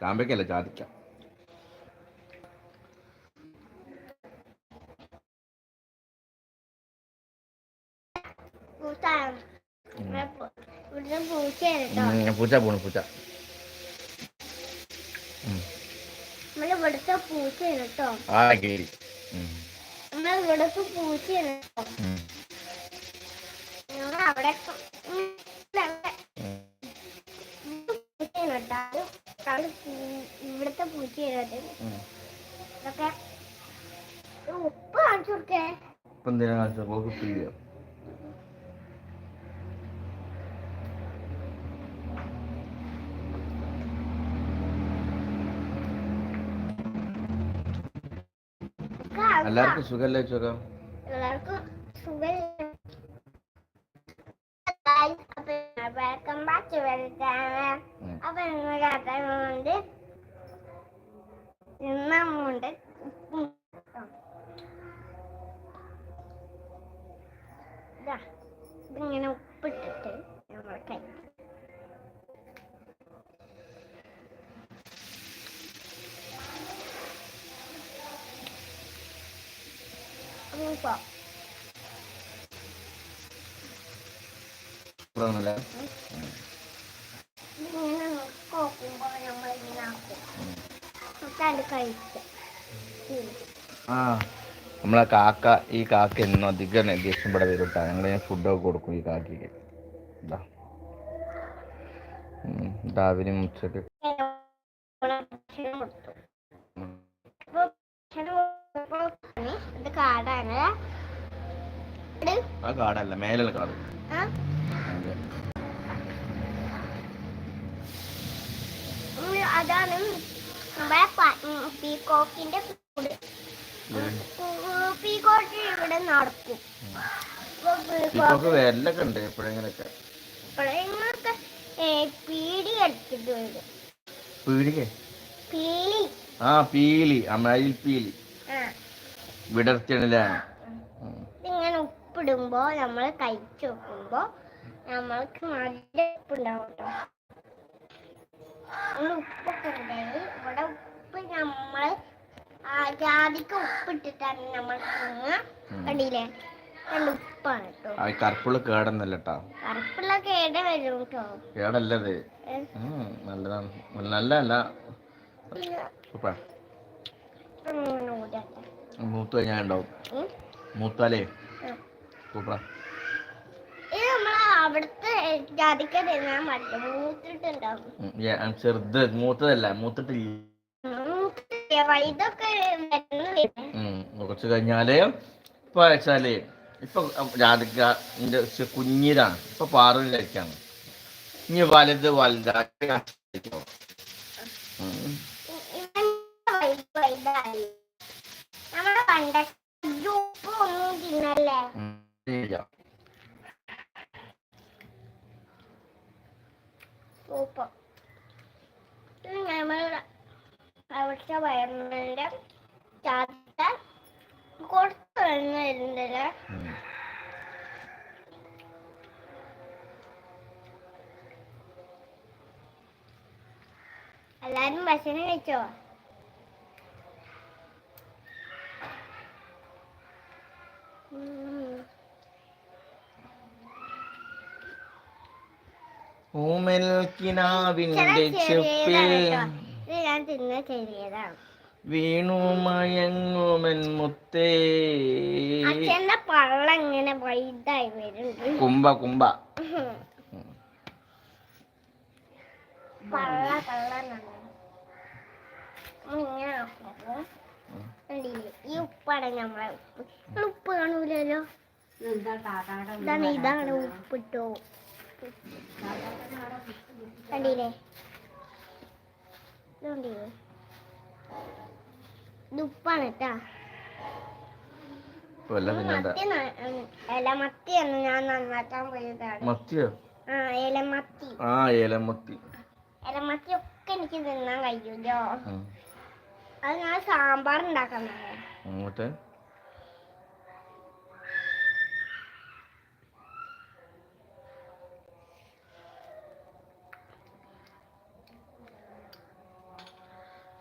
ചാമ്പയ്ക്കല്ല ചാതിക്ക? പൂച്ച പോണു പൂച്ച. ഇവിടുത്തെ പൂച്ചയാണ് കേട്ടോ. ആ കേരി. ഇവിടുത്തെ പൂച്ചയാണ് കേട്ടോ. അവിടെ ഉപ്പ് കാണിച്ചു കൊടുക്കേ. ഇപ്പൊ എന്തിനാ കാണിച്ചത്? പോക്ക് പിഴിയോ? എല്ലാവർക്കും സുഖല്ലേ ചോക്കാം എല്ലാവർക്കും സുഖം വെൽക്കം ബാക്ക് ടു വെൽക്കം അപ്പൊ നിങ്ങൾ കാട്ടാനുണ്ട് ഇന്നുണ്ട് ഇതിങ്ങനെ ഉപ്പിട്ടിട്ട് നമ്മൾ കഴിക്കും ഉപ്പോ ഇതാണല്ലേ? ഇങ്ങനെ നോക്കുമ്പോൾ നമ്മൾ ഇങ്ങനെ ആക്കും എന്നിട്ട് അത് കഴിക്കും ഉം. ആ നമ്മളെ കാക്ക ഈ കാക്ക എന്നും അധികം ദേഷ്യം ഇവിടെ വരും കേട്ടോ ഞങ്ങൾ ഫുഡൊക്കെ കൊടുക്കും ഈ കാക്കയ്ക്ക്. ഇതാ രാവിലെയും ഉച്ചയ്ക്ക്. ആ കാടല്ല മേലുള്ള കാട്. അതാണ് ഉം, പീകോക്കിന്റെ കൂട്. പീകോക്ക് ഇവിടെ നടക്കും. അപ്പൊ പീകോക്ക് ഇപ്പൊക്കെ വിരലൊക്കെ ഉണ്ട് എപ്പോഴെങ്കിലൊക്കെ. ഇപ്പോഴൊക്കെ പീടി എടുത്തിട്ട് വരും. പീടികെ? പീലി. ആ പീലി. പീലി. വിടർത്തിയണല്ലേ? ഇതിങ്ങനെ ഉപ്പിടുമ്പോ നമ്മൾ കഴിച്ചു നോക്കുമ്പോ നമ്മൾക്ക് നല്ല ഉപ്പുണ്ടാവും കേട്ടോ. നമ്മൾ ഉപ്പൊക്കെ ഇവിടെ ഉപ്പ് നമ്മൾ ജാതിക്ക് ഉപ്പിട്ടിട്ടാണ് നമ്മൾ കണ്ടില്ലേ? ഉപ്പാണ് കേട്ടോ കറുപ്പുള്ള കേടന്നല്ല കേട്ടാ കറുപ്പുള്ള കേട് വരും കേട്ടോ കേടല്ലത്. ഏ, ഉം, നല്ലതാണ്. നല്ലതല്ല. പിന്നെ സൂപ്പർ ഇങ്ങനെ ഊതട്ടെ. മൂത്ത് കഴിഞ്ഞാൽ ഉണ്ടാവും. മൂത്താലേ. സൂപ്പറാ അവിടുത്തെ ജാതിക്ക തിന്നാൻ പറ്റില്ല മൂത്തിട്ടുണ്ടാവും ചെറുത് മൂത്തതല്ല മൂത്തിട്ടില്ല. കുറച്ച് കഴിഞ്ഞാൽ ഇപ്പൊ വെച്ചാൽ ഇപ്പൊ ചെ- കുഞ്ഞിലാണ് ഇപ്പൊ പാറിലേക്കാണ് ഇനി വലുത് വലുതാക്കി. നമ്മൾ പണ്ടൊക്കെ ഉപ്പ് ഒന്നും തിന്നല്ലേ? സൂപ്പർ ഇത് നമ്മൾ അവിടുത്തെ വയറിന്റെ ചാത്ത കൊടുത്തു വരുന്നില്ല. എല്ലാരും ഭക്ഷണം കഴിച്ചോ ഉം. ഊമൽ കിനാവിന്റെ ചെപ്പിൽ ഞാൻ തിന്ന ചെറിയതാണ് വീണു മയങ്ങുമൻ മുത്തേ. പള്ള ഇങ്ങനെ വൈഡായി വരുന്നുണ്ട്. കുമ്പ കുമ്പ. പള്ള കണ്ടില്ലേ? ഈ ഉപ്പാണ് നമ്മളെ ഉപ്പ്. ഉപ്പ് കാണൂലല്ലോ? ഇതാണ് ഉപ്പിട്ടോ. കണ്ടില്ലേ? കണ്ടില്ലേ? കേട്ടാ മത്തിയോ? ആ ഏലമത്തി ഒക്കെ എനിക്ക് തിന്നാൻ കഴിയൂലോ. അത് ഞാൻ സാമ്പാർ ഉണ്ടാക്കുന്നത്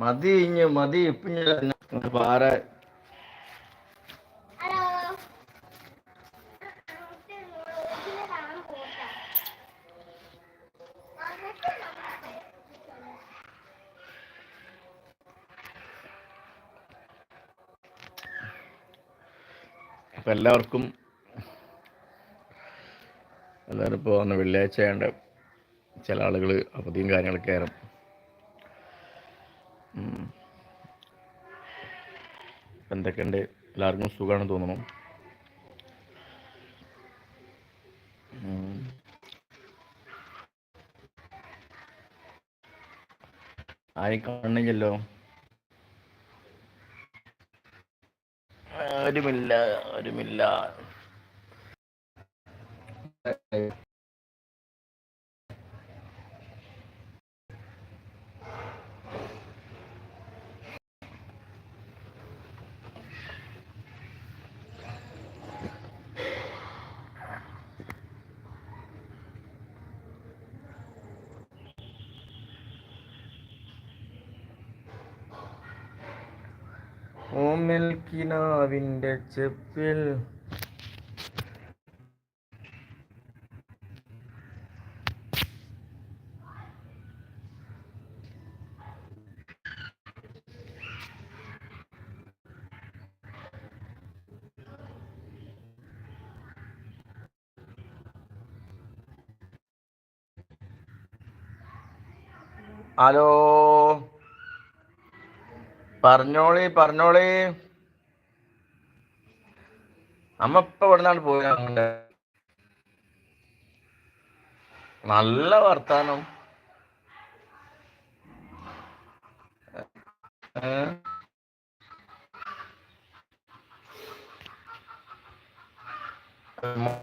മതി ഇഞ്ഞ് മതി ഇപ്പൊ പാറ. ഹലോ അപ്പം എല്ലാവർക്കും എല്ലാവരും ഇപ്പോൾ വന്ന വെള്ളിയാഴ്ച ചില ആളുകൾ അവധിയും കാര്യങ്ങളൊക്കെ ആയിരുന്നു എന്തൊക്കെയുണ്ട്? എല്ലാവർക്കും സുഖമാണെന്ന് തോന്നുന്നു. ആരും കാണുന്നില്ലല്ലോ? ആരുമില്ല ആരുമില്ല. ഓമൽ കിനാവിന്റെ ചെപ്പിൽ. ഹലോ. പറഞ്ഞോളി പറഞ്ഞോളി. അമ്മ ഇപ്പൊ ഇവിടെ നിന്നാണ് പോയി അങ്ങോട്ട് നല്ല വർത്താനം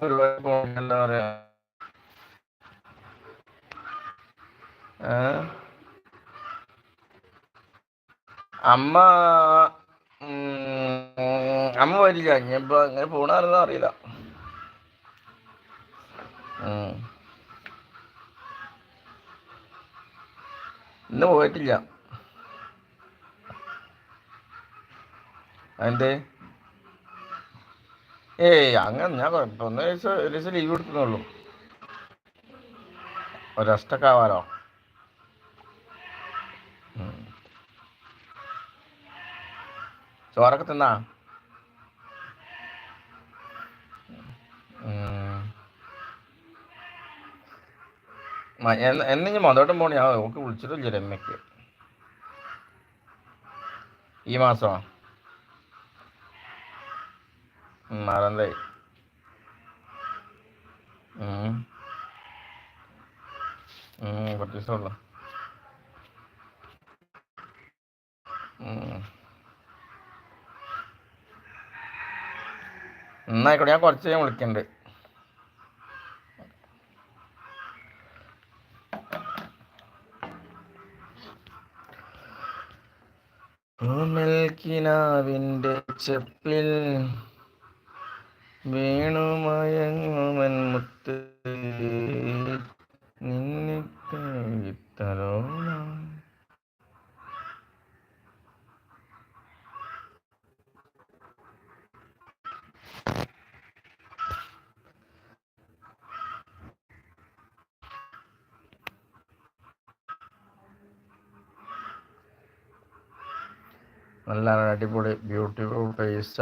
ഒരുപാട് പറയാ? ഏ? അമ്മ അമ്മ വരില്ല ഇനിയിപ്പോ എങ്ങനെ പോണാരെന്ന് അറിയില്ല. ഇന്ന് പോയിട്ടില്ല. അതിന്റെ ഏയ് അങ്ങനെ ഞാൻ കുഴപ്പമൊന്നും ഒരു ദിവസം ലീവ് എടുക്കുന്നുള്ളൂ. ഒരു ചോറൊക്കെ തിന്നാ? tenang. Hmm. എന്നെ ഇനി മതോട്ടം പോണി. ആ ഓക്ക് വിളിച്ചിട്ടില്ല രമ്യക്ക്. ഈ മാസോ? മറന്നേ കുറച്ച് ദിവസമുള്ളു എന്നായിക്കോട്ടെ ഞാൻ കുറച്ച് ഞാൻ വിളിക്കുന്നുണ്ട് കിനാവിന്റെ ചെപ്പിൽ വേണുമയങ്ങുമൻ മുത്ത്. നിന്നെ നല്ല അടിപൊളി ബ്യൂട്ടിഫുൾ ഫേസ്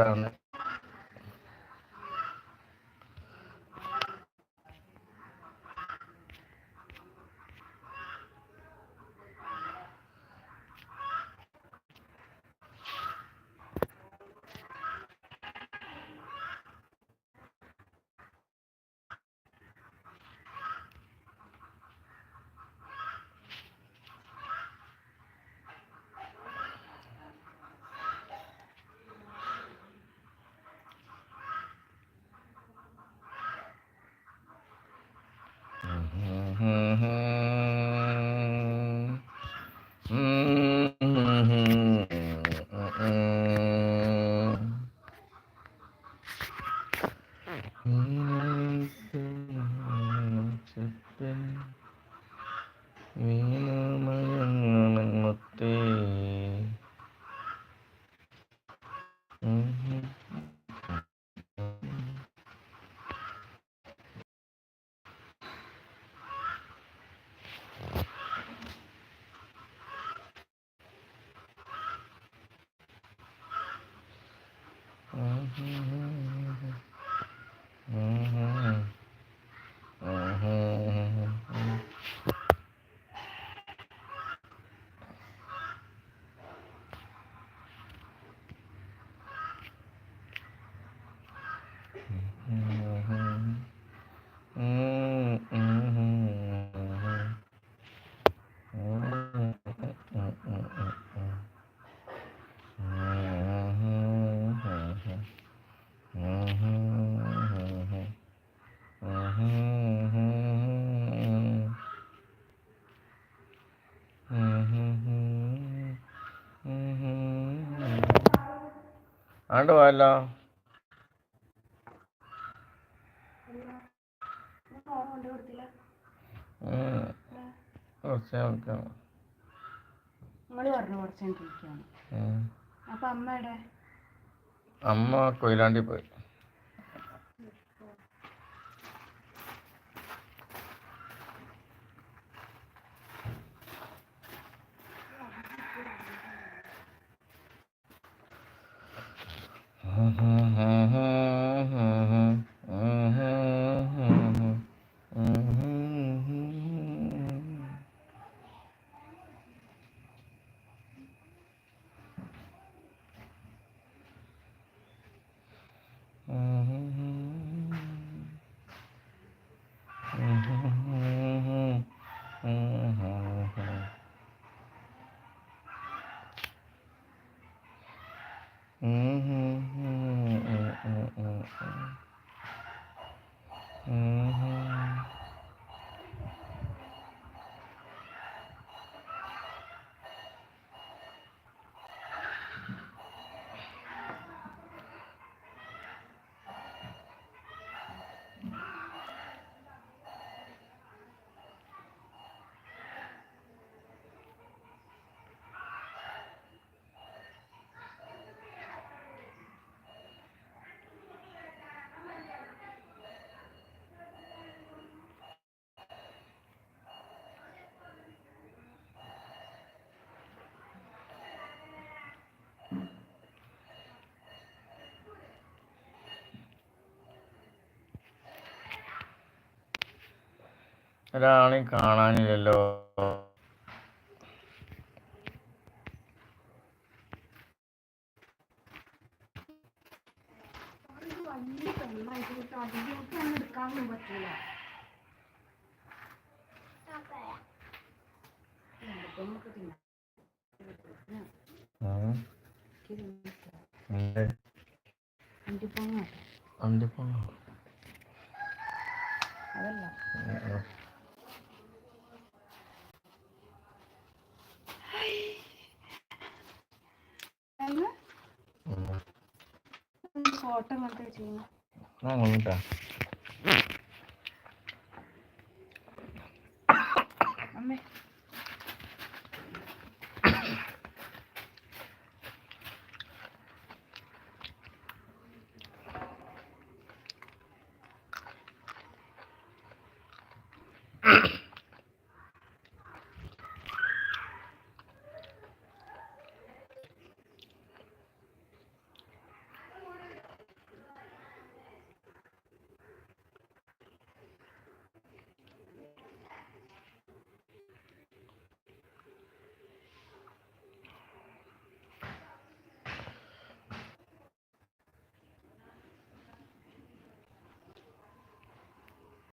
Mm-hmm. ആണ്ട് അമ്മ കൊയിലാണ്ടി പോയി. ഒരാളെയും കാണാനില്ലല്ലോ. അതല്ല. ഫോട്ടോ മാത്രമേ ചെയ്യുന്നു.